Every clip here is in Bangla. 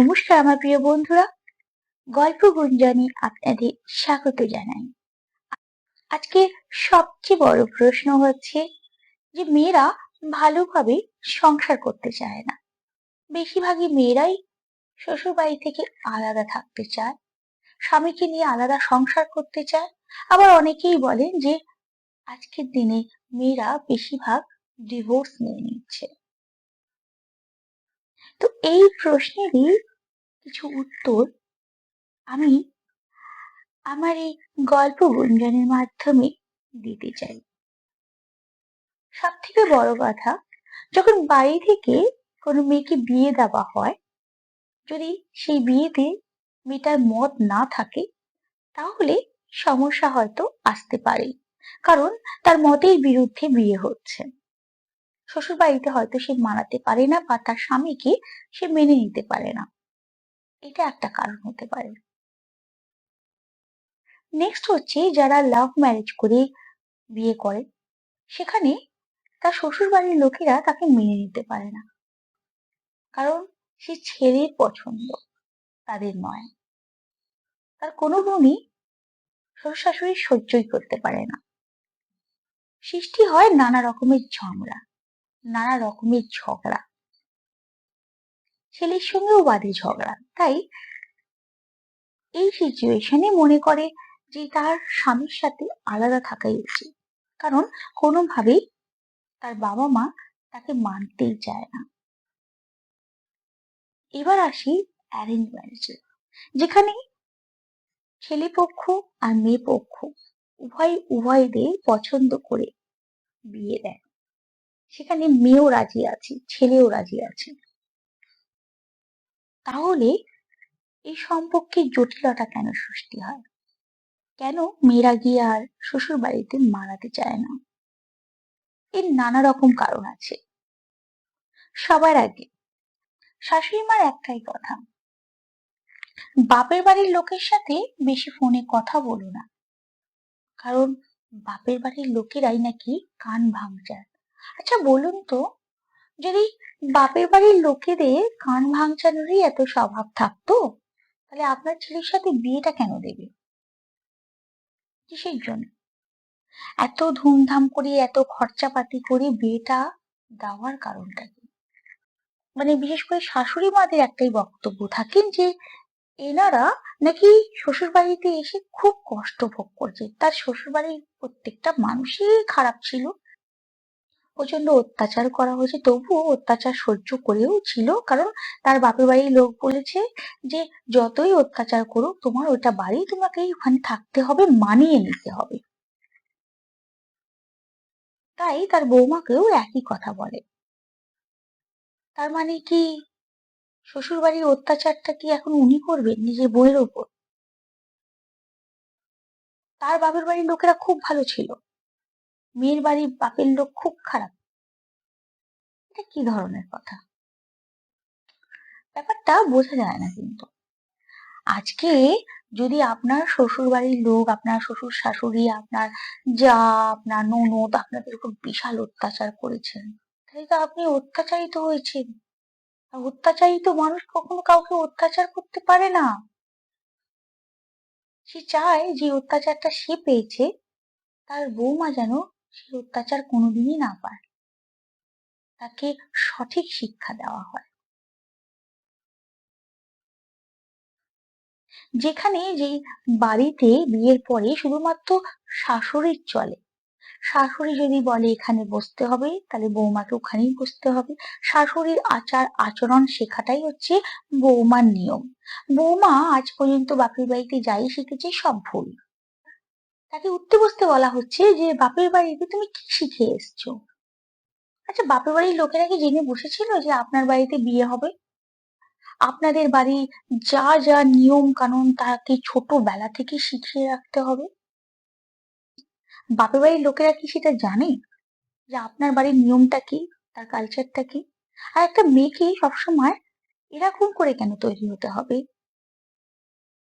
নমস্কার আমার প্রিয় বন্ধুরা। গল্প গুঞ্জনে আপনাদের স্বাগত জানাই। আজকে সবচেয়ে বড় প্রশ্ন হচ্ছে যে, মেয়েরা ভালোভাবে সংসার করতে চায় না। বেশিরভাগই মেয়েরাই শ্বশুর বাড়ি থেকে আলাদা থাকতে চায়, স্বামীকে নিয়ে আলাদা সংসার করতে চায়। আবার অনেকেই বলেন যে, আজকের দিনে মেয়েরা বেশিরভাগ ডিভোর্স নিয়ে নিচ্ছে। তো এই প্রশ্নেরই কিছু উত্তর, আমি আমার এই গল্প গুঞ্জনের মাধ্যমে দিতে চাই। সব থেকে বড় কথা, যখন বাড়ি থেকে কোনো মেয়েকে বিয়ে দেওয়া হয়, যদি সেই বিয়েতে মেয়েটার মত না থাকে, তাহলে সমস্যা হয়তো আসতে পারে, কারণ তার মতের বিরুদ্ধে বিয়ে হচ্ছে। শ্বশুর বাড়িতে হয়তো সে মানাতে পারে না বা তার স্বামীকে সে মেনে নিতে পারে না। এটা একটা কারণ হতে পারে। নেক্সট হচ্ছে যারা লাভ ম্যারেজ করে, বিয়ে করে, সেখানে তার শ্বশুর বাড়ির লোকেরা তাকে মেনে নিতে পারে না। কারণ সে ছেলের পছন্দ, তাদের নয়। তার কোনো গুণই শ্বশুর শাশুড়ি সহ্যই করতে পারে না। সৃষ্টি হয় নানা রকমের ঝগড়া নানা রকমের ঝগড়া। ছেলের সঙ্গেও বাদে ঝগড়া, তাই এই সিচুয়েশনে মনে করে যে তার স্বামীর সাথে আলাদা থাকাই উচিত। কারণ কোনোভাবেই তার বাবা মা তাকে মানতেই চায় না। এবার আসি অ্যারেঞ্জ ম্যারেজে যেখানে ছেলে পক্ষ আর মেয়ে পক্ষ উভয়, উভয়দের পছন্দ করে বিয়ে দেয়। সেখানে মেয়েও রাজি আছে, ছেলেও রাজি আছে। তাহলে এই সম্পর্কে জটিলতা কেন সৃষ্টি হয়? কেন মেয়েরা গিয়ে আর শ্বশুর বাড়িতে মানাতে চায় না? এর নানা রকম কারণ আছে। সবার আগে শাশুড়ি মার একটাই কথা। বাপের বাড়ির লোকের সাথে বেশি ফোনে কথা বলো না। কারণ বাপের বাড়ির লোকেরাই নাকি কান ভাঙচার আচ্ছা বলুন তো যদি বাপের বাড়ির লোকেদের কান ভাঙচানোরই এত স্বভাব থাকতো, তাহলে আপনার ছেলের সাথে বিয়েটা কেন দেবে? কিসের জন্য? এত ধুমধাম করে, এত খরচাপাতি করে বিয়েটা দেওয়ার কারণটা কি? মানে বিশেষ করে শাশুড়ি মাদের একটাই বক্তব্য থাকেন যে, এনারা নাকি শ্বশুর বাড়িতে এসে খুব কষ্ট ভোগ করছে। তার শ্বশুর বাড়ির প্রত্যেকটা মানুষই খারাপ ছিল। প্রচণ্ড অত্যাচার করা হয়েছে, তবুও অত্যাচার সহ্য করেও ছিল, কারণ তার বাপের বাড়ির লোক বলেছে যে, যতই অত্যাচার করুক, তোমার ওটা বাড়ি তোমাকে ওখানে থাকতে হবে, মানিয়ে নিতে হবে। তাই তার বৌমাকেও একই কথা বলে। তার মানে কি শ্বশুর বাড়ির অত্যাচারটা কি এখন উনি করবেন নিজের বইয়ের ওপর? তার বাপের বাড়ির লোকেরা খুব ভালো ছিল। মেয়ের বাড়ির বাপের লোক খুব খারাপ। এটা কি ধরনের কথা? ব্যাপারটা বোঝা যায় না কিন্তু। আজকে যদি আপনার শ্বশুর বাড়ির লোক, আপনার শ্বশুর শাশুড়ি, আপনার যা, আপনার ননদ আপনাদের উপর বিশাল অত্যাচার করেছেন, তাহলে তো আপনি অত্যাচারিত হয়েছেন। অত্যাচারিত মানুষ কখনো কাউকে অত্যাচার করতে পারে না। সে চায় যে অত্যাচারটা সে পেয়েছে, তার বৌমা যেন সে অত্যাচার কোনোদিনই না পায়। তাকে সঠিক শিক্ষা দেওয়া হয়। যেখানে যে বাড়িতে বিয়ের পরে শুধুমাত্র শাশুড়ির চলে। শাশুড়ি যদি বলে, এখানে বসতে হবে, তাহলে বৌমাকে ওখানেই বসতে হবে। শাশুড়ির আচার আচরণ শেখাটাই হচ্ছে বৌমার নিয়ম। বৌমা আজ পর্যন্ত বাপের বাড়িতে যাই শিখেছে সব ভুল। তাকে উঠতে বসতে বলা হচ্ছে যে, বাপের বাড়িতে তুমি কি শিখে এসছো? আচ্ছা বাপের বাড়ির লোকেরা কি জেনে বসেছিল যে আপনার বাড়িতে বিয়ে হবে? আপনাদের বাড়ি যা যা নিয়ম কানুন তাকে ছোটবেলা থেকে শিখিয়ে রাখতে হবে? বাপের বাড়ির লোকেরা কি সেটা জানে? যে আপনার বাড়ির নিয়মটা কি? তার কালচারটা কি? আর একটা মেয়েকে সবসময় এরকম করে কেন তৈরি হতে হবে?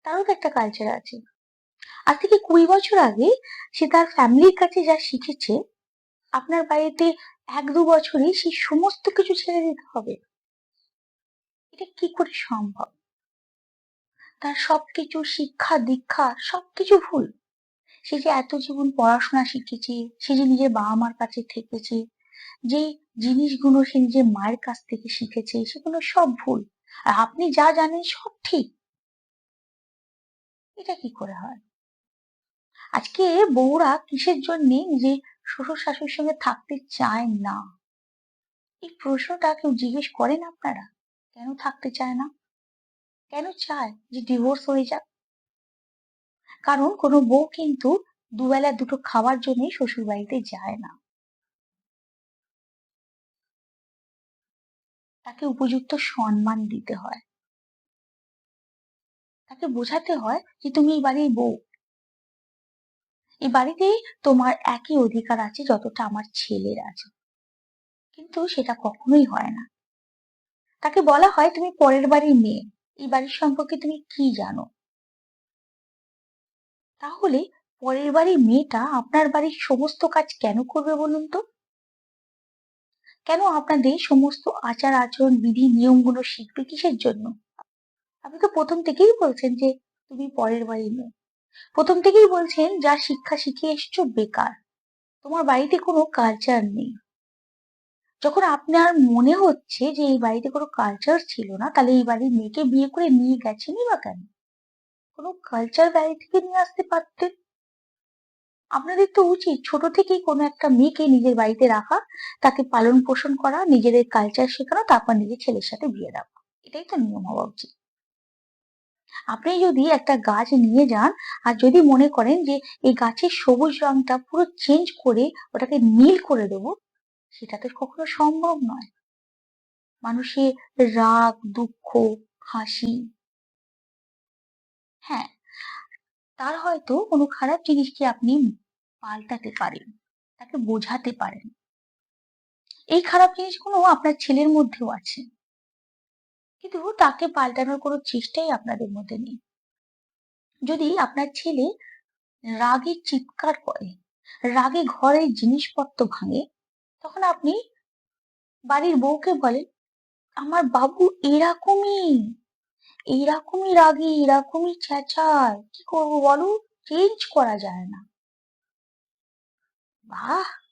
তারও তো একটা কালচার আছে। আজ থেকে কুড়ি বছর আগে সে তার ফ্যামিলির কাছে যা শিখেছে, আপনার বাড়িতে এক দু বছরে সেই সমস্ত কিছু ছেড়ে দিতে হবে। এটা কি করে সম্ভব? তার সবকিছু শিক্ষা, দীক্ষা, সবকিছু ভুল। সে যে এত জীবন পড়াশোনা শিখেছে, সে যে নিজের বাবা মার কাছে থেকেছে, যে জিনিসগুলো সে নিজের মায়ের কাছ থেকে শিখেছে, সেগুলো সব ভুল। আর আপনি যা জানেন সব ঠিক। এটা কি করে হয়? আজকে বউরা কিসের জন্য যে শ্বশুর শাশুড়ির সঙ্গে থাকতে চায় না? এই প্রশ্নটা কেউ জিজ্ঞেস করেন আপনারা? কেন থাকতে চায় না? কেন চায় যে ডিভোর্স হয়ে যাক? কারণ কোনো বউ কিন্তু দুবেলা দুটো খাওয়ার জন্যই শ্বশুর বাড়িতে যায় না। তাকে উপযুক্ত সম্মান দিতে হয়। তাকে বোঝাতে হয় যে তুমি এই বাড়ির বউ। এই বাড়িতে তোমার একই অধিকার আছে যতটা আমার ছেলের আছে। কিন্তু সেটা কখনোই হয় না। তাকে বলা হয় তুমি পরের বাড়ির মেয়ে। এই বাড়ির সম্পর্কে তুমি কি জানো? তাহলে পরের বাড়ির মেয়েটা আপনার বাড়ির সমস্ত কাজ কেন করবে বলুন তো? কেন আপনাদের সমস্ত আচার আচরণ, বিধি, নিয়মগুলো শিখবে কিসের জন্য? আপনি তো প্রথম থেকেই বলছেন যে তুমি পরের বাড়ির মেয়ে। প্রথম থেকেই বলছেন, যা শিক্ষা শিখে এসছো বেকার। তোমার বাড়িতে কোনো কালচার নেই। যখন আপনার মনে হচ্ছে যে এই বাড়িতে কোনো কালচার ছিল না, তাহলে এই বাড়ির মেয়েকে বিয়ে করে নিয়ে গেছেনই বা কেন? কোনো কালচার বাড়ি থেকে নিয়ে আসতে পারতেন? আপনাদের তো উচিত ছোট থেকেই কোনো একটা মেয়েকে নিজের বাড়িতে রাখা, তাকে পালন পোষণ করা, নিজেদের কালচার শেখানো, তারপর নিজের ছেলের সাথে বিয়ে দেওয়া। এটাই তো নিয়ম হওয়া উচিত। আপনি যদি একটা গাছ নিয়ে যান, আর যদি মনে করেন যে এই গাছের সবুজ রংটা পুরো চেঞ্জ করে ওটাকে নীল করে দেবো, সেটা তো কখনো সম্ভব নয়। মানুষের রাগ, দুঃখ, হাসি হ্যাঁ তার হয়তো কোনো খারাপ জিনিসকে আপনি পাল্টাতে পারেন, তাকে বোঝাতে পারেন। এই খারাপ জিনিসগুলো আপনার ছেলের মধ্যেও আছে। কিন্তু তাকে পাল্টানোর কোনো চেষ্টাই আপনাদের মধ্যে নেই। যদি আপনার ছেলে রাগে চিৎকার করে, রাগে ঘরের জিনিসপত্র ভাঙে, তখন আপনি বাড়ির বউকে বলেন, আমার বাবু এরকমই এরকমই রাগি, এরকমই চেঁচায়, কি করব বলো চেঞ্জ করা যায় না। বাহ!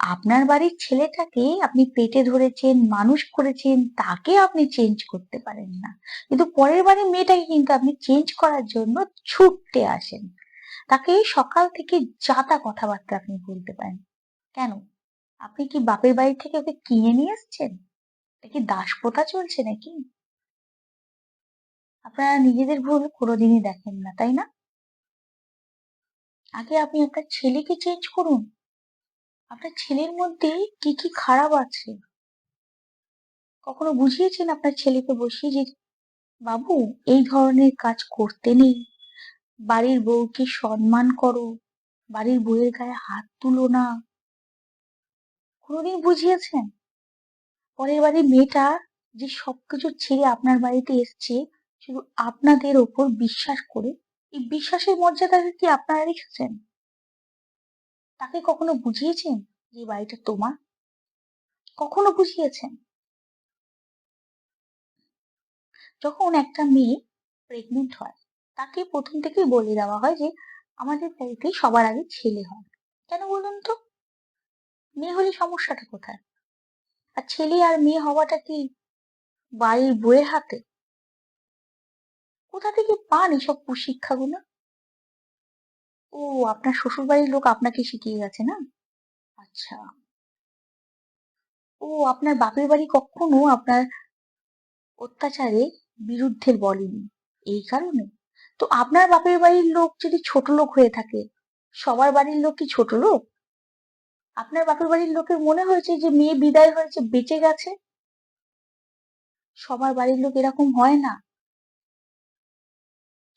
আপনার বাড়ির ছেলেটাকে আপনি পেটে ধরেছেন, মানুষ করেছেন, তাকে আপনি চেঞ্জ করতে পারেন না। কিন্তু পরের বাড়ির মেয়েটাকে কিন্তু আপনি চেঞ্জ করার জন্য ছুটতে আসেন। তাকে সকাল থেকে যাতা কথাবার্তা আপনি বলতে পারেন। কেন? আপনি কি বাপের বাড়ি থেকে ওকে কিনে নিয়ে এসছেন? কি দাসপ্রথা চলছে নাকি? আপনারা নিজেদের ভুল কোনোদিনই দেখেন না, তাই না? আগে আপনি আপনার ছেলেকে চেঞ্জ করুন। আপনার ছেলের মধ্যে কি কি খারাপ আছে? কখনো বুঝিয়েছেন আপনার ছেলেকে বসিয়ে যে, বাবু, এই ধরনের কাজ করতে নেই। বাড়ির বউকে সম্মান করো। বাড়ির বউয়ের গায়ে হাত তুলো না। কোনোদিন বুঝিয়েছেন? পরের বাড়ির মেয়েটা যে সবকিছু ছেড়ে আপনার বাড়িতে এসছে, শুধু আপনাদের ওপর বিশ্বাস করে, এই বিশ্বাসের মর্যাদাকে কি আপনারা রেখেছেন? তাকে কখনো বুঝিয়েছেন যে বাড়িটা তোমার? কখনো বুঝিয়েছেন? যখন একটা মেয়ে প্রেগনেন্ট হয়, তাকে প্রথম থেকেই বলে দেওয়া হয় যে আমাদের বাড়িতে সবার আগে ছেলে হয়। কেন বলুন তো? মেয়ে হলে সমস্যাটা কোথায়? আর ছেলে আর মেয়ে হওয়াটা কি বাড়ির বইয়ের হাতে? কোথা থেকে পান এসব কুশিক্ষাগুলো? ও, আপনার শ্বশুর বাড়ির লোক আপনাকে শিখিয়ে গেছে না? আচ্ছা। ও, আপনার বাপের বাড়ি কখনো আপনার অত্যাচারে বিরুদ্ধে বলেনি? এই কারণে? তো আপনার বাপের বাড়ির লোক যদি ছোট লোক হয়ে থাকে, সবার বাড়ির লোক কি ছোট লোক? আপনার বাপের বাড়ির লোকের মনে হয়েছে যে মেয়ে বিদায় হয়েছে, বেঁচে গেছে? সবার বাড়ির লোক এরকম হয় না?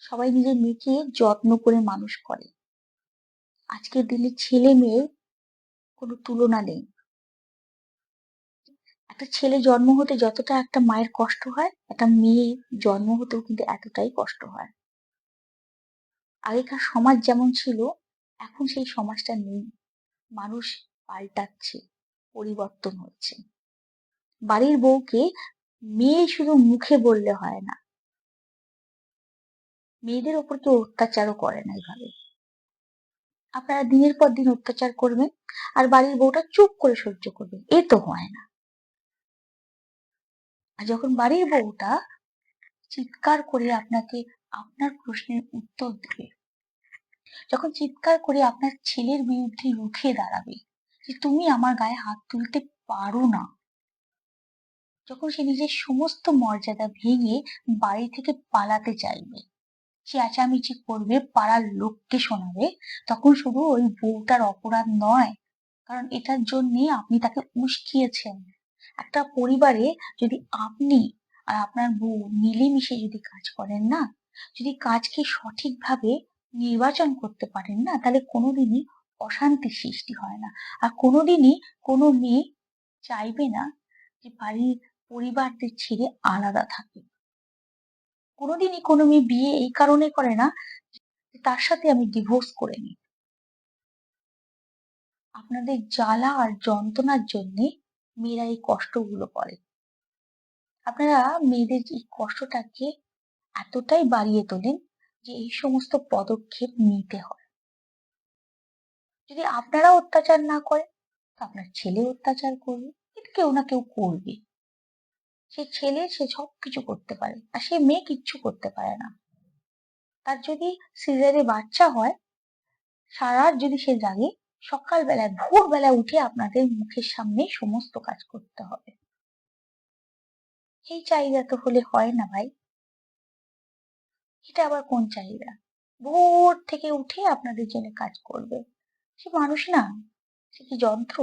সবাই নিজের মেয়েকে যত্ন করে মানুষ করে। আজকের দিনে ছেলে মেয়ের কোনো তুলনা নেই। একটা ছেলে জন্ম হতে যতটা একটা মায়ের কষ্ট হয়, একটা মেয়ে জন্ম হতেও কিন্তু এতটাই কষ্ট হয়। আগেকার সমাজ যেমন ছিল, এখন সেই সমাজটা নেই। মানুষ পাল্টাচ্ছে, পরিবর্তন হচ্ছে। বাড়ির বউকে মেয়ে শুধু মুখে বললে হয় না। মেয়েদের ওপর কেউ অত্যাচারও করে না এইভাবে আপনারা দিনের পর দিন অত্যাচার করবেন আর বাড়ির বউটা চুপ করে সহ্য করবে এ তো হয় না। আর যখন বাড়ির বউটা চিৎকার করে আপনাকে আপনার প্রশ্নের উত্তর দেবে, যখন চিৎকার করে আপনার ছেলের বিরুদ্ধে রুখে দাঁড়াবে যে তুমি আমার গায়ে হাত তুলতে পারো না, যখন সে নিজের সমস্ত মর্যাদা ভেঙে বাড়ি থেকে পালাতে চাইবে চেঁচামেচি করবে পাড়ার লোককে শোনাবে, তখন শুধু ওই বউটার অপরাধ নয়, কারণ এটার জন্যে আপনি তাকে উস্কিয়েছেন। একটা পরিবারে যদি আপনি আর আপনার বউ মিলেমিশে যদি কাজ করেন না, যদি কাজকে সঠিকভাবে নির্বাচন করতে পারেন না, তাহলে কোনোদিনই অশান্তির সৃষ্টি হয় না। আর কোনোদিনই কোনো মেয়ে চাইবে না যে বাড়ির পরিবারদের ছেড়ে আলাদা থাকে। কোনোদিনই কোনো মেয়ে বিয়ে এই কারণে করে না তার সাথে আমি ডিভোর্স করে নিই। আপনাদের জ্বালা আর যন্ত্রণার জন্যে মেয়েরা এই কষ্টগুলো করে। আপনারা মেয়েদের এই কষ্টটাকে এতটাই বাড়িয়ে তোলেন যে এই সমস্ত পদক্ষেপ নিতে হয়। যদি আপনারা অত্যাচার না করেন তো আপনার ছেলে অত্যাচার করবে কেউ না কেউ করবে। সে ছেলে, সে সব কিছু করতে পারে আর সে মেয়ে কিচ্ছু করতে পারে না। তার যদি সিজারে বাচ্চা হয়, সারা যদি সে জাগে, সকালবেলায়, ভোরবেলায় উঠে আপনাদের মুখের সামনে সমস্ত কাজ করতে হবে। এই চাহিদা তো হলে হয় না ভাই। এটা আবার কোন চাহিদা? ভোর থেকে উঠে আপনাদের জন্য কাজ করবে। সে মানুষ না। সে কি যন্ত্র?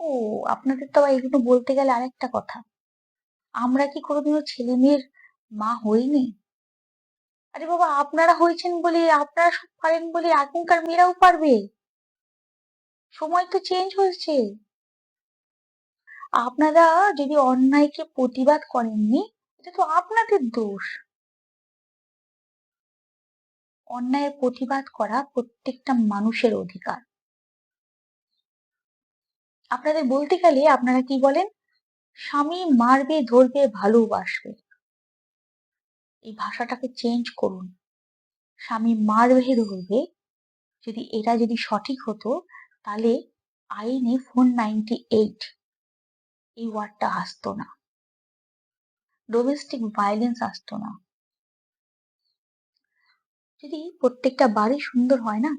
ও, আপনাদের তো আবার এগুলো বলতে গেলে আরেকটা কথা। আমরা কি কোনোদিনও ছেলে মেয়ের মা হইনি? আরে বাবা, আপনারা হয়েছেন বলে, আপনারা সব পারেন বলে এখনকার মেয়েরাও পারবে? সময় তো চেঞ্জ হয়েছে। আপনারা যদি অন্যায়কে প্রতিবাদ করেননি, এটা তো আপনাদের দোষ। অন্যায়ের প্রতিবাদ করা প্রত্যেকটা মানুষের অধিকার। আপনাদের বলতে গেলে আপনারা কি বলেন? স্বামী মারবে, ধরবে, ভালোবাসবে। এই ভাষাটাকে চেঞ্জ করুন। স্বামী মারবে, ধরবে। যদি এটা যদি সঠিক হতো, তাহলে আইনে ফোর নাইনটি এইট এই ওয়ার্ডটা আসতো না। ডোমেস্টিক ভায়োলেন্স আসতো না। যদি প্রত্যেকটা বাড়ি সুন্দর হয় না,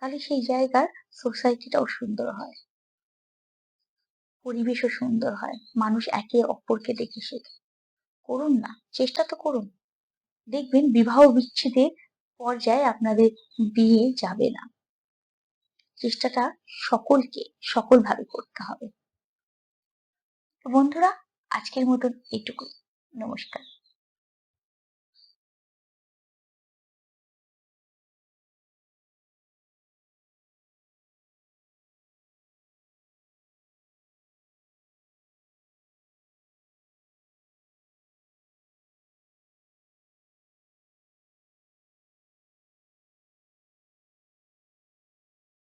তাহলে সেই জায়গার সোসাইটিটাও সুন্দর হয়। পরিবেশও সুন্দর হয়। মানুষ একে অপরকে দেখে শেখে। করুন না, চেষ্টা তো করুন। দেখবেন বিবাহ বিচ্ছেদের পর্যায়ে আপনাদের বিয়ে যাবে না। চেষ্টাটা সকলকে, সকলভাবে করতে হবে। বন্ধুরা, আজকের মতন এটুকুই। নমস্কার।